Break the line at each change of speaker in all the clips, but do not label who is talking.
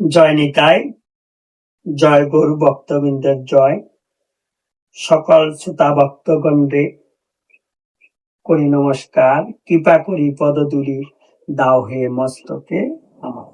জয় নিতাই, জয় গরু ভক্তবৃন্দের জয়। সকল শ্রোতা ভক্তগণরে করি নমস্কার। কৃপা করি পদদুলি দাও হে মস্তকে আমার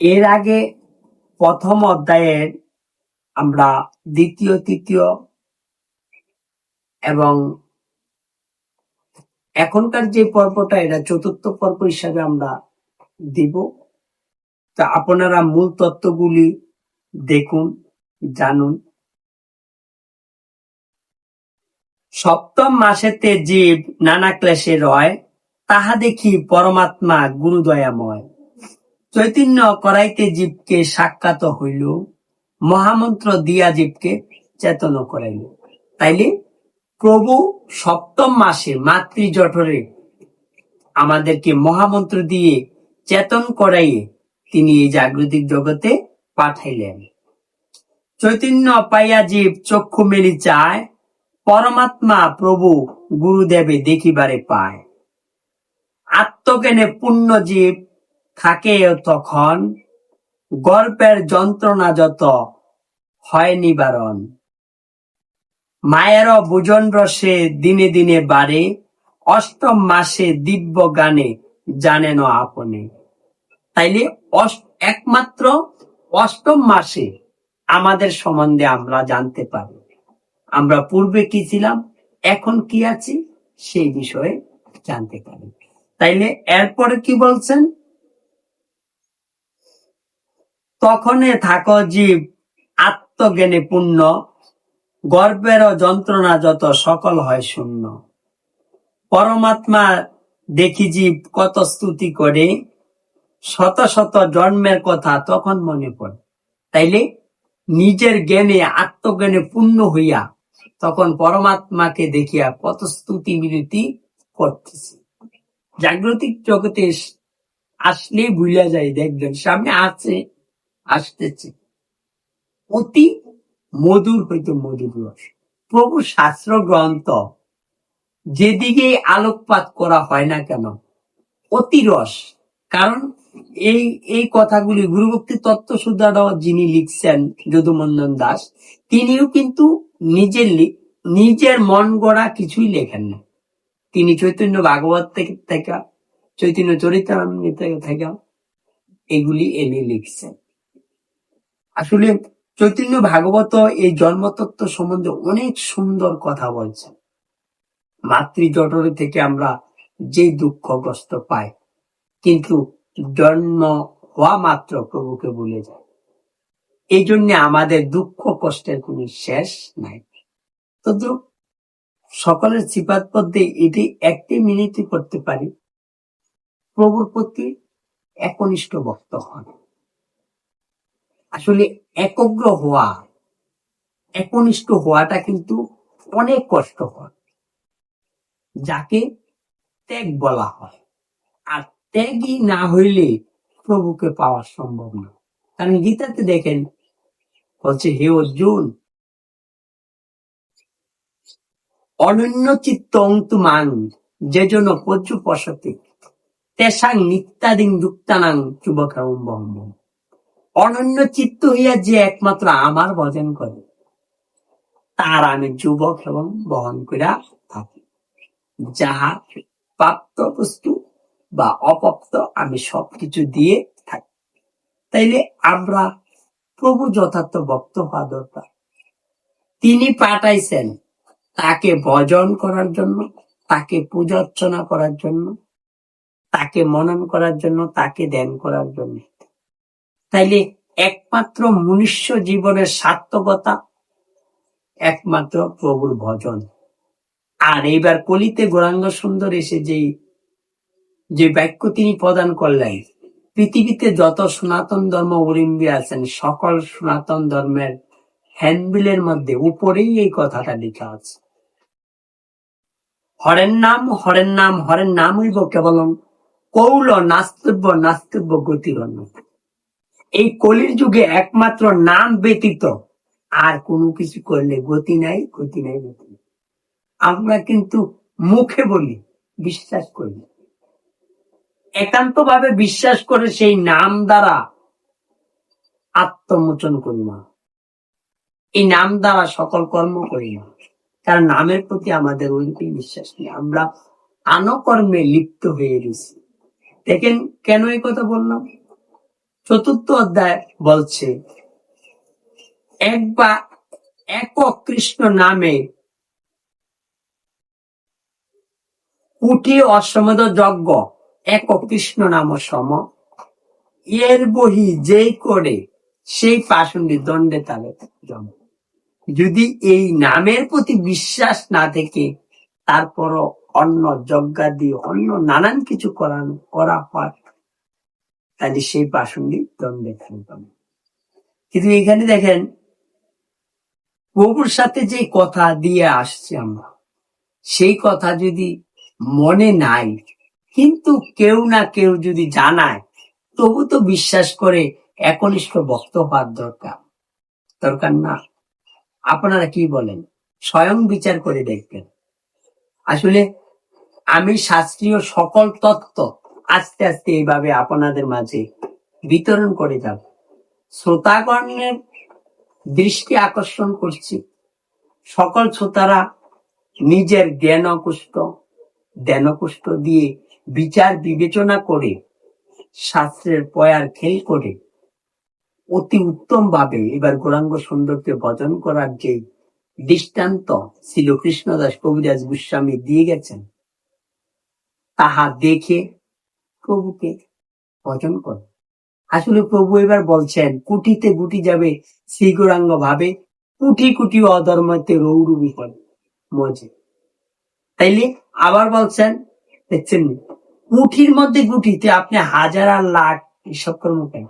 এর আগে প্রথম অধ্যায়ের আমরা দ্বিতীয়, তৃতীয় এবং এখনকার যে পর্বটা, এটা চতুর্থ পর্ব হিসাবে আমরা দিব। তা আপনারা মূল তত্ত্বগুলি দেখুন, জানুন। সপ্তম মাসেতে জীব নানা ক্লেশে রয়, তাহা দেখি পরমাত্মা গুরুদয়াময়। চৈতন্য করাইতে জীবকে সাক্ষাৎ হইল, মহামন্ত্র দিয়া জীবকে চেতন করাইল। তাইলে প্রভু সপ্তম মাসে মাতৃ জঠরে আমাদেরকে মহামন্ত্র দিয়ে চেতন করাইয়ে তিনি এই জাগৃতিক জগতে পাঠাইলেন। চৈতন্য পাইয়া জীব চক্ষু মেলি চায়, পরমাত্মা প্রভু গুরুদেবে দেখিবারে পায়। আত্মজ্ঞানে পূর্ণ জীব থাকে তখন, গল্পের যন্ত্রণা যত হয় নিবারণ। মায়ের ভোজন রসে দিনে দিনে বাড়ে, অষ্টম মাসে দিব্য গানে জানেন আপনে। তাইলে একমাত্র অষ্টম মাসে আমাদের সম্বন্ধে আমরা জানতে পারি। আমরা পূর্বে কি ছিলাম, এখন কি আছি, সেই বিষয়ে জানতে পারি। তাইলে এরপরে কি বলছেন? তখনে থাকো জীব, আত্মজ্ঞানে পূর্ণ গর্বের যন্ত্রণা যত সকল হয় শূন্য। পরমাত্মা দেখি জীব কত স্তুতি করে, শত শত জন্মের কথা তখন মনে পড়ে। তাইলে নিজের জ্ঞানে, আত্মজ্ঞানে পূর্ণ হইয়া তখন পরমাত্মাকে দেখিয়া কত স্তুতি বিরতি করতেছে। জাগতিক জগতে আসলেই ভুলিয়া যায় দেখবেন সামনে আছে, আসতেছে। অতি মধুর হইতো মধুর রস প্রভু শাস্ত্র গ্রন্থ যেদিকে আলোকপাত করা হয় না কেন, অতি রস। কারণ এই এই কথাগুলি গুরুভক্তি তত্ত্ব সুদ্ধারাও যিনি লিখছেন যদুমন্দন দাস, তিনিও কিন্তু নিজের নিজের মন গড়া কিছুই লেখেন না। তিনি চৈতন্য ভাগবত থেকে থেকে, চৈতন্য চরিত্রামৃত থেকে থেকে এগুলি এনে লিখছেন। আসলে চৈতন্য ভাগবত এই জন্মতত্ত্ব সম্বন্ধে অনেক সুন্দর কথা বলছেন মাতৃ জঠরে থেকে আমরা যে দুঃখ কষ্ট পাই, কিন্তু জন্ম হওয়া মাত্র প্রভুকে ভুলে যায় এই জন্য আমাদের দুঃখ কষ্টের কোন শেষ নাই। তো সকলের সিপাত পদ্ধতি এটি একটি মিনিটই করতে পারি, প্রভুর প্রতি একনিষ্ঠ ভক্ত হন। আসলে একগ্র হওয়া, একনিষ্ঠ হওয়াটা কিন্তু অনেক কষ্টকর যাকে ত্যাগ বলা হয়। আর ত্যাগই না হইলে প্রভুকে পাওয়া সম্ভব না। কারণ গীতাতে দেখেন, বলছে, হে অর্জুন, অনন্য চিত্ত অংতুমান যে জন্য পর্যু পশতে তেসাং নিত্যাদিন যুক্তানাং যুবকাম বম্ব অনন্য চিত্ত হইয়া যে একমাত্র আমার ভজন করে, তার আমি যুবক এবং বহন করিয়া থাকি। যাহা প্রাপ্ত বস্তু বা অপ্রাপ্ত আমি সবকিছু দিয়ে থাকি। তাইলে আমরা প্রভু যথার্থ ভক্ত হওয়া দরকার। তিনি পাঠাইছেন তাকে ভজন করার জন্য, তাকে পূজা অর্চনা করার জন্য, তাকে মনন করার জন্য, তাকে ধ্যান করার জন্য। তাইলে একমাত্র মনুষ্য জীবনের সার্থকতা, একমাত্র প্রভুর ভজন। আর এইবার কলিতে গোরাঙ্গ সুন্দর এসে যে যে বাক্য তিনি প্রদান করলেন, পৃথিবীতে যত সনাতন ধর্ম অবলম্বী আছেন, সকল সনাতন ধর্মের হ্যান্ডবিলের মধ্যে উপরেই এই কথাটা লেখা আছে। হরের নাম হরের নাম হরের নাম হইব কেবলম কৌল নাস্তব্য নাস্তব্য গতির এই কলির যুগে একমাত্র নাম ব্যতীত আর কোনো কিছু করলে গতি নাই গতি নাই গতি নাই। আমরা কিন্তু মুখে বলি, বিশ্বাস করি। একান্ত ভাবে বিশ্বাস করে সেই নাম দ্বারা আত্মমোচন করি না এই নাম দ্বারা সকল কর্ম করি না কারণ নামের প্রতি আমাদের ওইরকম বিশ্বাস নেই। আমরা আনকর্মে লিপ্ত হয়ে গেছি দেখেন কেন এই কথা বললাম? চতুর্থ অধ্যায় বলছে এক বা একক কৃষ্ণ নামে কুটি অসমদ যজ্ঞ এক কৃষ্ণ নাম সম। এর বহি যেই করে, সেই পাষণ্ডী দণ্ডে তালে জম যদি এই নামের প্রতি বিশ্বাস না থেকে, তারপরও অন্য যজ্ঞা দিয়ে অন্য নানান কিছু করানো, করা হয় তাহলে সেই পাষণ্ডী দণ্ডে থাকবে কিন্তু এখানে দেখেন, প্রভুর সাথে যে কথা দিয়ে আসছে আমরা, সেই কথা যদি মনে নাই, কিন্তু কেউ না কেউ যদি জানায়, তবু তো বিশ্বাস করে একনিষ্ঠ ভক্ত হওয়ার দরকার। দরকার না। আপনারা কি বলেন? স্বয়ং বিচার করে দেখবেন। আসলে আমি শাস্ত্রীয় সকল তত্ত্ব আস্তে আস্তে এইভাবে আপনাদের মাঝে বিতরণ করে যাব। শ্রোতাগণের দৃষ্টি আকর্ষণ করছি। সকল শ্রোতারা নিজের জ্ঞানকুষ্ঠ জ্ঞানকুষ্ঠ দিয়ে বিচার বিবেচনা করে, শাস্ত্রের পয়ার খেল করে, অতি উত্তম ভাবে এবার গৌরাঙ্গ সুন্দরকে ভজন করার যে দৃষ্টান্ত ছিল কৃষ্ণদাস কবিরাজ গোস্বামী দিয়ে গেছেন, তাহা দেখে প্রভুকে ভজন কর। আসলে প্রভু এবার বলছেন, কুটিতে গুটি যাবে শ্রীগৌরাঙ্গ ভাবে, কুটি কুটি অধর্মতে রৌরুবি করে মজে। তাইলে আবার বলছেন, দেখছেন, কুঠির মধ্যে গুটিতে আপনি হাজার আর লাখ এসব কর্ম কেন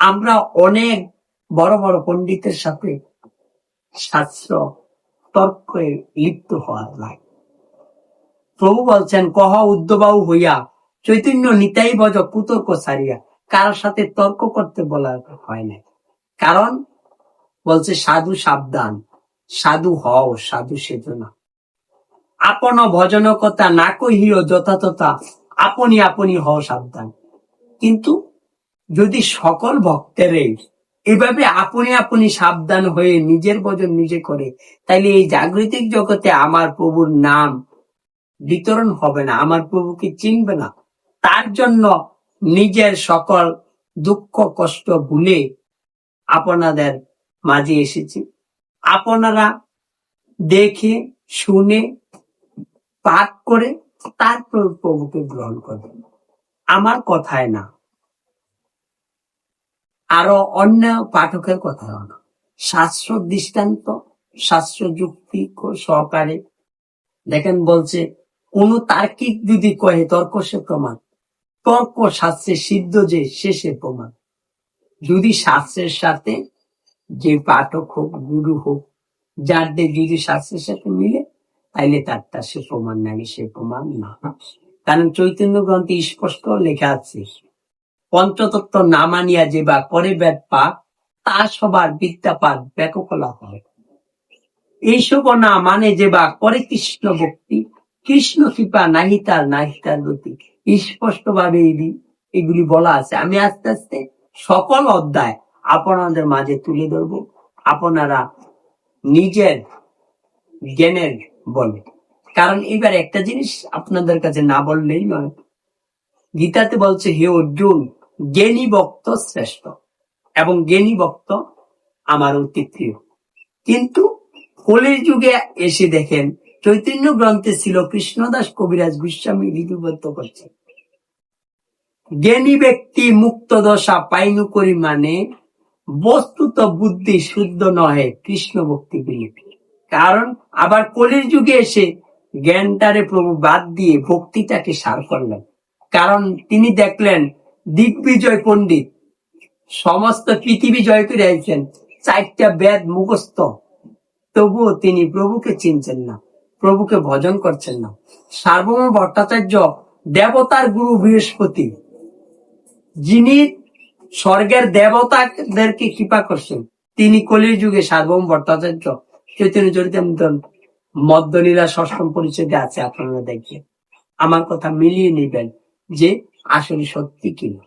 আমরা অনেক বড় বড় পণ্ডিতের সাথে শাস্ত্র তর্কে লিপ্ত হওয়ার লাগে। প্রভু বলছেন, কহ উদ্যবাউ হইয়া চৈতন্য নিতাই বজ কুতর্ক সারিয়া। কারোর সাথে তর্ক করতে বলা হয় না কারণ, বলছে সাধু সাবধান। সাধু হও, সাধু সেজনা। আপন ভজন কথা না কহিও যথাযথা আপনি আপনি হও সাবধান। কিন্তু যদি সকল ভক্তেরে এভাবে আপনি আপনি সাবধান হয়ে নিজের ভজন নিজে করে, তাইলে এই জাগৃতিক জগতে আমার প্রভুর নাম বিতরণ হবে না, আমার প্রভুকে চিনবে না। তার জন্য নিজের সকল দুঃখ, কষ্ট, ভুলে আপনাদের মাঝে এসেছি। আপনারা দেখে, শুনে, পাঠ করে তারপর প্রভুকে গ্রহণ করবেন। আমার কথায় না। আরও অন্য পাঠকের কথা না শাস্ত্র দৃষ্টান্ত, শাস্ত্র যুক্তি সহকারে। দেখেন বলছে, কোন তার্কিক যদি কহে তর্ক সে প্রমাণ তর্ক শাস্ত্রে সিদ্ধ যে শেষে প্রমাণ। যদি শাস্ত্রের সাথে যে পাঠক হোক, গুরু হোক, যার দিয়ে যদি শাস্ত্রের সাথে মিলে, তাইলে তারটা সে প্রমাণ নাকি সে প্রমাণ না। কারণ চৈতন্য গ্রন্থে স্পষ্ট লেখা আছে, পঞ্চতত্ত্ব না মানিয়া যে বা করে বেদ পাক তা সবার বিদ্যা পাক ব্যাককলা হয়। এইসব না মানে যে বা করে কৃষ্ণ ভক্তি, কৃষ্ণ কৃপা নাহি তার নাহি তার গতি। স্পষ্ট ভাবে এগুলি বলা আছে। আমি আস্তে আস্তে সকল অধ্যায় আপনাদের মাঝে তুলে ধরবো। আপনারা নিজের জ্ঞানের বলে। কারণ এবার একটা জিনিস আপনাদের কাছে না বললেই নয়। গীতাতে বলছে, হে অর্জুন, জ্ঞানী ভক্ত শ্রেষ্ঠ এবং জ্ঞানী ভক্ত আমার অতি প্রিয়। কিন্তু কলির যুগে এসে দেখেন চৈতন্য গ্রন্থে ছিল কৃষ্ণদাস কবিরাজ গোস্বামী লিপিবদ্ধ করছে। জ্ঞানী ব্যক্তি মুক্ত দশা পাইনু করি মানে বস্তুত বুদ্ধি শুদ্ধ নহে কৃষ্ণ ভক্তি বিলিপি। কারণ আবার কলির যুগে এসে জ্ঞানটারে প্রভু বাদ দিয়ে ভক্তিটাকে সার করলেন। কারণ তিনি দেখলেন দিগ্বিজয় পণ্ডিত সমস্ত পৃথিবী জয় করে আইছেন, চারটা বেদ মুখস্থ। তবুও তিনি প্রভুকে চিনছেন না। প্রভুকে ভজন করছেন না। সার্বভৌম ভট্টাচার্য দেবতার গুরু বৃহস্পতি, যিনি স্বর্গের দেবতাদেরকে কৃপা করছেন, তিনি কলির যুগে সার্বভৌম ভট্টাচার্য চৈতন্য চরিতামৃতন মদ্যলীলা ষষ্ঠম পরিচয় আছে, আপনারা দেখবেন আমার কথা মিলিয়ে নিবেন যে আসলে সত্যি কিনা।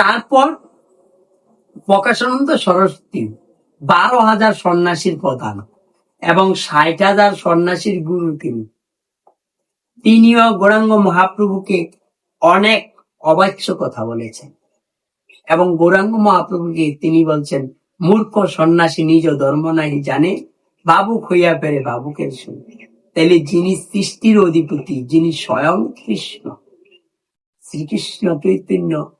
তারপর প্রকাশানন্দ সরস্বতী, বারো হাজার সন্ন্যাসীর প্রধান। এবং ষাট হাজার সন্ন্যাসীর গুরু তিনি। তিনিও গৌরাঙ্গ মহাপ্রভুকে অনেক অবাচ্য কথা বলেছেন। এবং গৌরাঙ্গ মহাপ্রভুকে তিনি বলছেন, মূর্খ সন্ন্যাসী নিজ ধর্ম নাই জানে বাবু হইয়া পেরে বাবুকে শুনে তাহলে যিনি সৃষ্টির অধিপতি, যিনি স্বয়ং কৃষ্ণ। শ্রীকৃষ্ণ চৈতন্য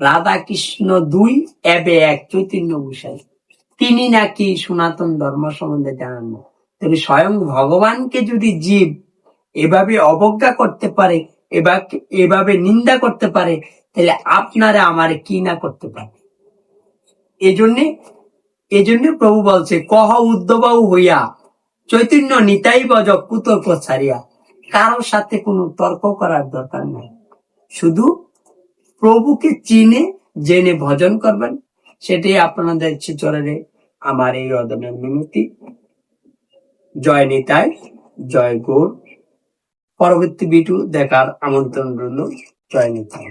রাধা কৃষ্ণ দুই, এবে এক চৈতন্য গোসাই। তিনি নাকি সনাতন ধর্ম সম্বন্ধে জানান না। তবে স্বয়ং ভগবানকে যদি জীব এভাবে অবজ্ঞা করতে পারে, এভাবে নিন্দা করতে পারে, তাহলে আপনারা আমারে কি না করতে পারে এজন্যে, এজন্য প্রভু বলছে, কহ উদ্ধবাউ হইয়া, চৈতন্য নিতাই বজ কুতর্ক ছাড়িয়া কারোর সাথে কোনো তর্ক করার দরকার নাই। শুধু প্রভুকে চিনে, জেনে ভজন করবেন। সেটাই আপনাদের চরণে আমার এই অদমের মিনতি জয় নিতাই জয় গৌর পরবর্তী ভিডিও দেখার আমন্ত্রণ রইল। জয় নিতাই।